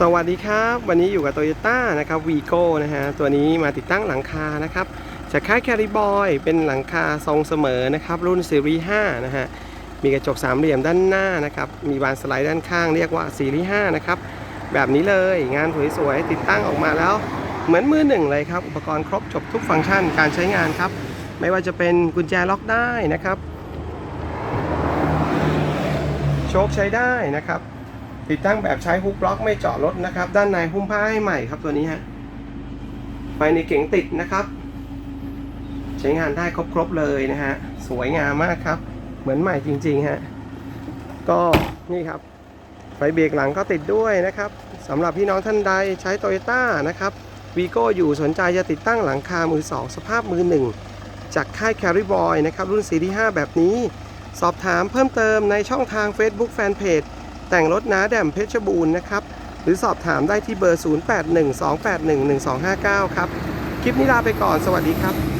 สวัสดีครับ วันนี้อยู่กับโตโยต้านะครับวีโก้นะฮะตัวนี้มาติดตั้งหลังคานะครับจากค่ายแคริบอยเป็นหลังคาทรงเสมอนะครับรุ่นซีรีส์5นะฮะมีกระจกสามเหลี่ยมด้านหน้านะครับมีบานสไลด์ด้านข้างเรียกว่าซีรีส์5นะครับแบบนี้เลยงานสวยๆติดตั้งออกมาแล้ว เหมือนมือหนึ่งเลยครับ อุปกรณ์ครบจบทุกฟังก์ชันการใช้งานครับ ไม่ว่าจะเป็นกุญแจล็อกได้นะครับโชคใช้ได้นะครับ ติดตั้งแบบใช้ฮุกบล็อกไม่เจาะรถนะครับ ด้านในหุ้มผ้าให้ใหม่ครับตัวนี้ฮะไฟในเก๋งติดนะครับ ใช้งานได้ครบๆเลยนะฮะสวยงามมากครับ เหมือนใหม่จริงๆฮะก็นี่ครับ ไฟเบรกหลังก็ติดด้วยนะครับสำหรับพี่น้องท่านใดใช้โตโยต้านะครับวีโก้อยู่สนใจจะติดตั้งหลังคามือ 2 สภาพมือ 1 จากค่าย Carry Boy นะครับรุ่นซีรีส์5แบบนี้ สอบถามเพิ่มเติมในช่องทาง Facebook Fanpage แต่งรถน้าแดมเพชรบูรณ์นะครับ หรือสอบถามได้ที่เบอร์ 0812811259 ครับ คลิปนี้ลาไปก่อน สวัสดีครับ